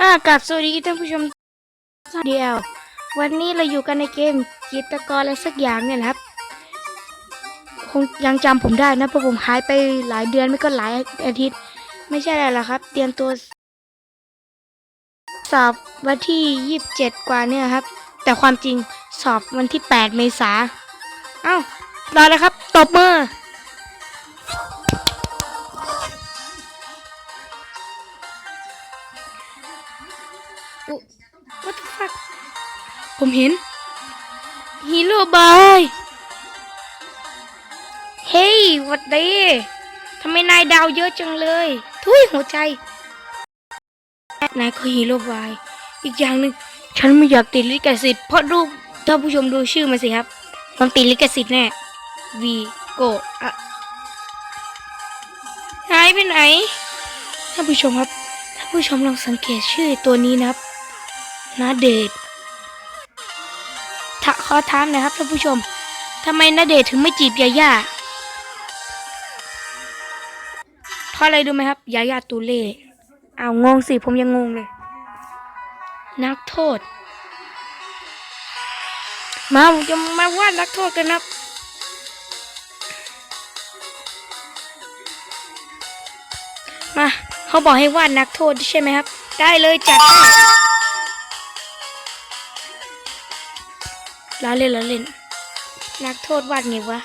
อ่ากับสวัสดีท่านผู้ชมเดียว วันนี้เราอยู่กันในเกมจิตรกรอะไรสักอย่างเนี่ยครับ คงยังจำผมได้นะเพราะผมหายไปหลายเดือนไม่ก็หลายอาทิตย์ ไม่ใช่อะไรหรอกครับ เตรียมตัว สอบวันที่ยี่สิบเจ็ดกว่าเนี่ยครับ แต่ความจริงสอบวันที่แปดเมษาเอ้ารอเลยครับตบมือ ผมเห็นฮีโร่บอยเฮ้ยหวัดดีทำไมนายดาวเยอะจังเลย ทุยหัวใจ นายก็ฮีโร่บอยอีกอย่างหนึ่งฉันไม่อยากติดลิขสิทธิ์เพราะรูปท่านผู้ชมดูชื่อมาสิครับต้องติดลิขสิทธิ์แน่วีโกอะหายไปไหนท่านผู้ชมครับท่านผู้ชมลองสังเกตชื่อตัวนี้นะครับนาเดชน์ถ้าข อถามหนะครับท่านผู้ชมทำไมนาเดชถึงไม่จีบยาย่าเพราะอะไรดูไหมครับยาย่าตูเล่เอางงสิผมยังงงเลย นักโทษ มาผมจะมาวาดนักโทษกันครับมาเขาบอกให้วาดนักโทษใช่ไหมครับ ได้เลยจัดให้ ล้วเล่นล้วเล่น นักโทษวาดไงวะ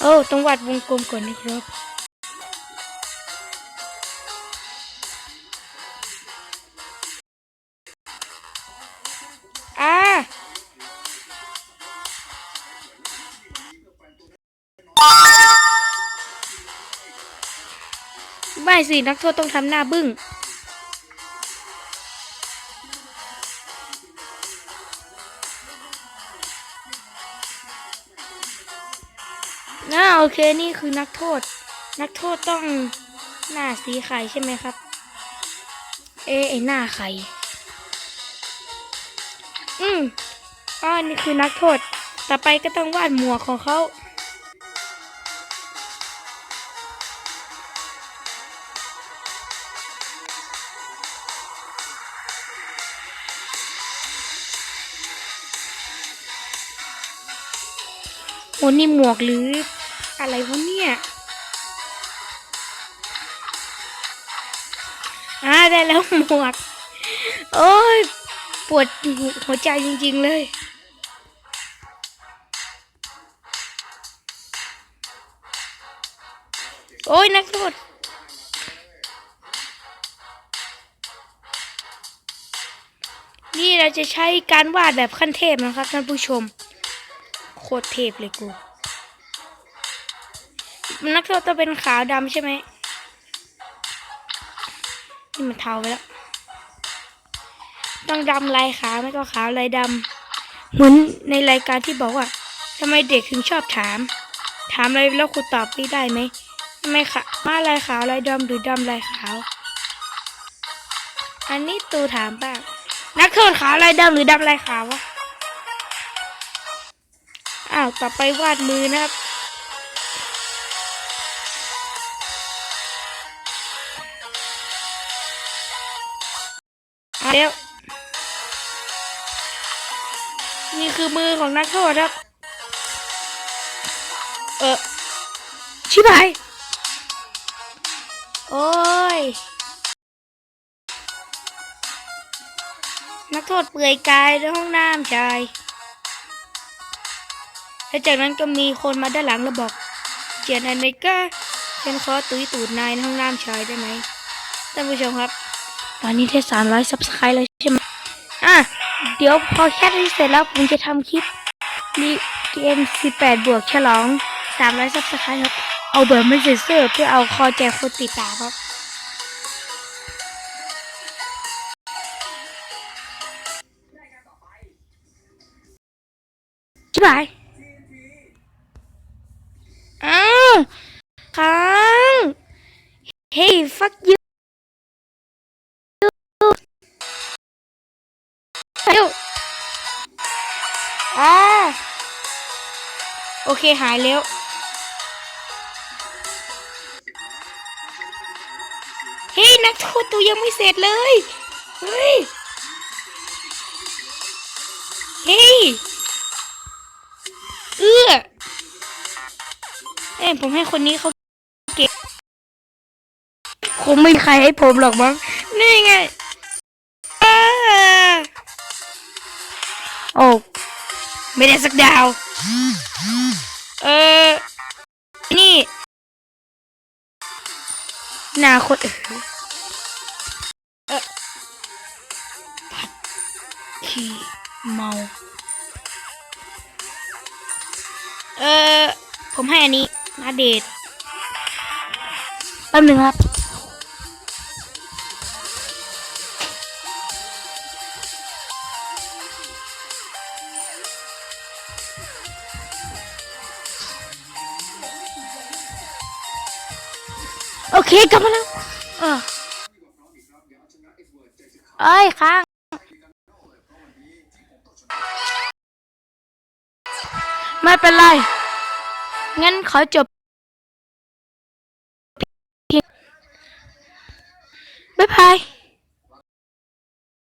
โอ้ต้องวาดวงกลมก่อนนะครับ ไม่สิ นักโทษต้องทำหน้าบึ้ง น่าโอเคนี่คือนักโทษ นักโทษต้องหน้าสีไข่ใช่ไหมครับ เอะไอหน้าไข่อืมอ่านี่คือนักโทษ ต่อไปก็ต้องวาดหมวกของเขา นี่หมวกหรือ อะไรวะเนี่ยอ่าได้แล้วหมวก โอ้ยปวดหัวใจจริง ๆ เลยโอ้ยนักโทษนี่เราจะใช้การวาดแบบขั้นเทพนะครับท่านผู้ชม โคตรเทพเลยกู นักโทษต้องเป็นขาวดำใช่ไหมนี่มันเทาไปแล้ว ต้องดำลายขาวไม่ก็ขาวลายดำเหมือนในรายการที่บอกว่าทำไมเด็กถึงชอบถาม ถามอะไรแล้วครูตอบไม่ได้ไหมทำไมขะมาลายขาวลายดำหรือดำลายขาว อันนี้ตูถามบ้างนักโทษขาวลายดำหรือดำลายขาววะาวต่อไปวาดมือนะครับเอาแล้ว นี่คือมือของนักโทษครับ เออชิบหายโอ้ย นักโทษเปลือยกายในห้องน้ำชาย แล้วจากนั้นก็มีคนมาด้านหลังแล้วบอกเจียนอันนี้ก็เป็นขอตุยตูดนายในห้องน้ำชายได้ไหมท่านผู้ชมครับ ตอนนี้ได้สามร้อยซับสไครต์แล้วใช่ไหมอะเดี๋ยวพอแคสนี้เสร็จแล้วผมจะทำคลิปมีเกม18บวกฉลอง300ซับสไครต์ครับ เอาแบบไม่เซ็นเซอร์เพื่อเอาคอแจกคนติดตามครับ ค้างเฮ้ย fuck you เร็วอ่าโอเคหายแล้วเฮ้ยนักโทษตัวยังไม่เสร็จเลย เฮ้ย เฮ้ย ผมให้คนนี้เขาเก็บคงไม่มีใครให้ผมหรอกมั้งนี่ไงโอ้ไม่ได้สักดาว เออ นี่นาคนเออเออผัดขี้เมา เออ ผมให้อันนี้ นาเดทแป๊บหนึ่งครับ โอเคกลับมาแล้วเออเอ้ยค้างไม่เป็นไร งั้นขอจบ